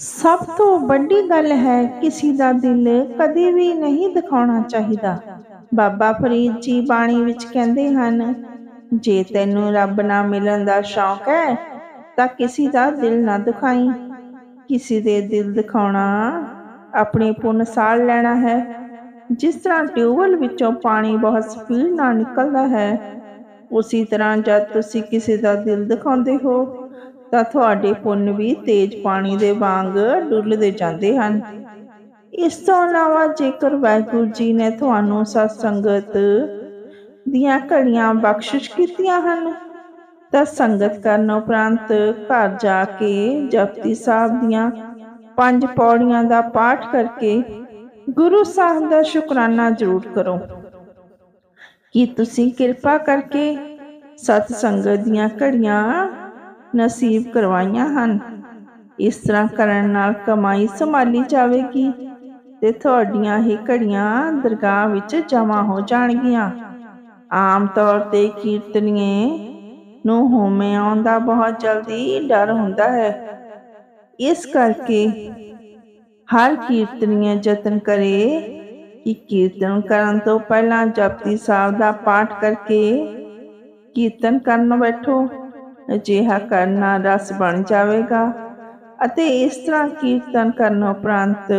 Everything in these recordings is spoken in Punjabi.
ਸਭ ਤੋਂ ਵੱਡੀ ਗੱਲ ਹੈ ਕਿਸੇ ਦਾ ਦਿਲ ਕਦੇ ਵੀ ਨਹੀਂ ਦਿਖਾਉਣਾ ਚਾਹੀਦਾ। ਬਾਬਾ ਫਰੀਦ ਜੀ ਬਾਣੀ ਵਿੱਚ ਕਹਿੰਦੇ ਹਨ, ਜੇ ਤੈਨੂੰ ਰੱਬ ਨਾਲ ਮਿਲਣ ਦਾ ਸ਼ੌਕ ਹੈ, ਤਾਂ ਕਿਸੇ ਦਾ ਦਿਲ ਨਾ ਦਿਖਾਈ। ਕਿਸੇ ਦੇ ਦਿਲ ਦਿਖਾਉਣਾ ਆਪਣੀ ਪੁੰਨ ਸਾਲ ਲੈਣਾ ਹੈ। ਜਿਸ ਤਰ੍ਹਾਂ ਟਿਊਬਵੈੱਲ ਵਿੱਚੋਂ ਪਾਣੀ ਬਹੁਤ ਸਪੀਡ ਨਾਲ ਨਿਕਲਦਾ ਹੈ, ਉਸੇ ਤਰ੍ਹਾਂ ਜਦ ਤੁਸੀਂ ਕਿਸੇ ਦਾ ਦਿਲ ਦਿਖਾਉਂਦੇ ਹੋ ਤਾਂ ਤੁਹਾਡੇ ਪੁੰਨ ਵੀ ਤੇਜ਼ ਪਾਣੀ ਦੇ ਵਾਂਗ ਡੁੱਲਦੇ ਜਾਂਦੇ ਹਨ। ਇਸ ਤੋਂ ਇਲਾਵਾ ਜੇਕਰ ਵਾਹਿਗੁਰੂ ਜੀ ਨੇ ਤੁਹਾਨੂੰ ਸਤਸੰਗਤ ਦੀਆਂ ਘੜੀਆਂ ਬਖਸ਼ਿਸ਼ ਕੀਤੀਆਂ ਹਨ, ਤਾਂ ਸੰਗਤ ਕਰਨ ਉਪਰੰਤ ਘਰ ਜਾ ਕੇ ਜਪਤੀ ਸਾਹਿਬ ਦੀਆਂ ਪੰਜ ਪੌੜੀਆਂ ਦਾ ਪਾਠ ਕਰਕੇ ਗੁਰੂ ਸਾਹਿਬ ਦਾ ਸ਼ੁਕਰਾਨਾ ਜ਼ਰੂਰ ਕਰੋ। ਕਿ ਤੁਸੀਂ ਕਿਰਪਾ ਕਰਕੇ ਸਤ ਸੰਗਤ ਦੀਆਂ ਘੜੀਆਂ ਨਸੀਬ ਕਰਵਾਈਆਂ ਹਨ। ਇਸ ਤਰ੍ਹਾਂ ਕਰਨ ਨਾਲ ਕਮਾਈ ਸੰਭਾਲੀ ਜਾਵੇਗੀ ਤੇ ਤੁਹਾਡੀਆਂ ਇਹ ਘੜੀਆਂ ਦਰਗਾਹ ਵਿੱਚ ਜਮ੍ਹਾਂ ਹੋ ਜਾਣਗੀਆਂ। ਆਮ ਤੌਰ ਤੇ ਕੀਰਤਨੀਏ ਨੂੰ ਹੋਮੇ ਆਉਣ ਬਹੁਤ ਜਲਦੀ ਡਰ ਹੁੰਦਾ ਹੈ। ਇਸ ਕਰਕੇ ਹਰ ਕੀਰਤਨੀਏ ਯਤਨ ਕਰੇ ਕਿ ਕੀਰਤਨ ਕਰਨ ਤੋਂ ਪਹਿਲਾਂ ਜਪਤੀ ਸਾਹਿਬ ਦਾ ਪਾਠ ਕਰਕੇ ਕੀਰਤਨ ਕਰਨ ਬੈਠੋ। ਅਜਿਹਾ ਕਰਨਾ ਰਸ ਬਣ ਜਾਵੇਗਾ ਅਤੇ ਇਸ ਤਰ੍ਹਾਂ ਕੀਰਤਨ ਕਰਨ ਉਪਰੰਤ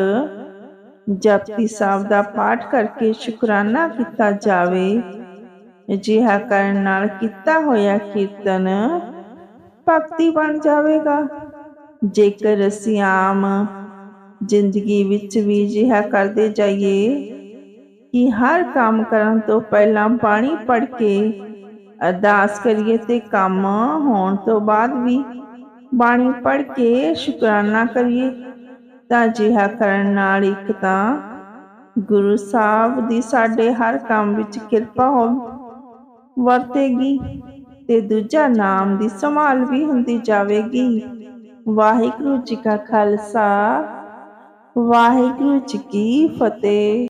ਜਪਤੀ ਸਾਹਿਬ ਦਾ ਪਾਠ ਕਰਕੇ ਸ਼ੁਕਰਾਨਾ ਕੀਤਾ ਜਾਵੇ। ਅਜਿਹਾ ਕਰਨ ਨਾਲ ਕੀਤਾ ਹੋਇਆ ਕੀਰਤਨ ਭਗਤੀ ਬਣ ਜਾਵੇਗਾ। ਜੇਕਰ ਅਸੀਂ ਆਮ ਜ਼ਿੰਦਗੀ ਵਿੱਚ ਵੀ ਅਜਿਹਾ ਕਰਦੇ ਜਾਈਏ ਕਿ ਹਰ ਕੰਮ ਕਰਨ ਤੋਂ ਪਹਿਲਾਂ ਪਾਣੀ ਪੜ੍ਹ ਕੇ ਅਰਦਾਸ ਕਰੀਏ ਤੇ ਕੰਮ ਹੋਣ ਤੋਂ ਬਾਅਦ ਵੀ ਬਾਣੀ ਪੜ੍ਹ ਕੇ ਸ਼ੁਕਰਾਨਾ ਕਰੀਏ। ਤਾਂ ਜਿਹਾ ਕਰਨ ਨਾਲ ਇੱਕ ਤਾਂ ਗੁਰੂ ਸਾਹਿਬ ਦੀ ਸਾਡੇ ਹਰ ਕੰਮ ਵਿੱਚ ਕਿਰਪਾ ਹੋ ਵਰਤੇਗੀ ਤੇ ਦੂਜਾ ਨਾਮ ਦੀ ਸੰਭਾਲ ਵੀ ਹੁੰਦੀ ਜਾਵੇਗੀ। ਵਾਹਿਗੁਰੂ ਜੀ ਕਾ ਖਾਲਸਾ, ਵਾਹਿਗੁਰੂ ਜੀ ਕੀ ਫਤਿਹ।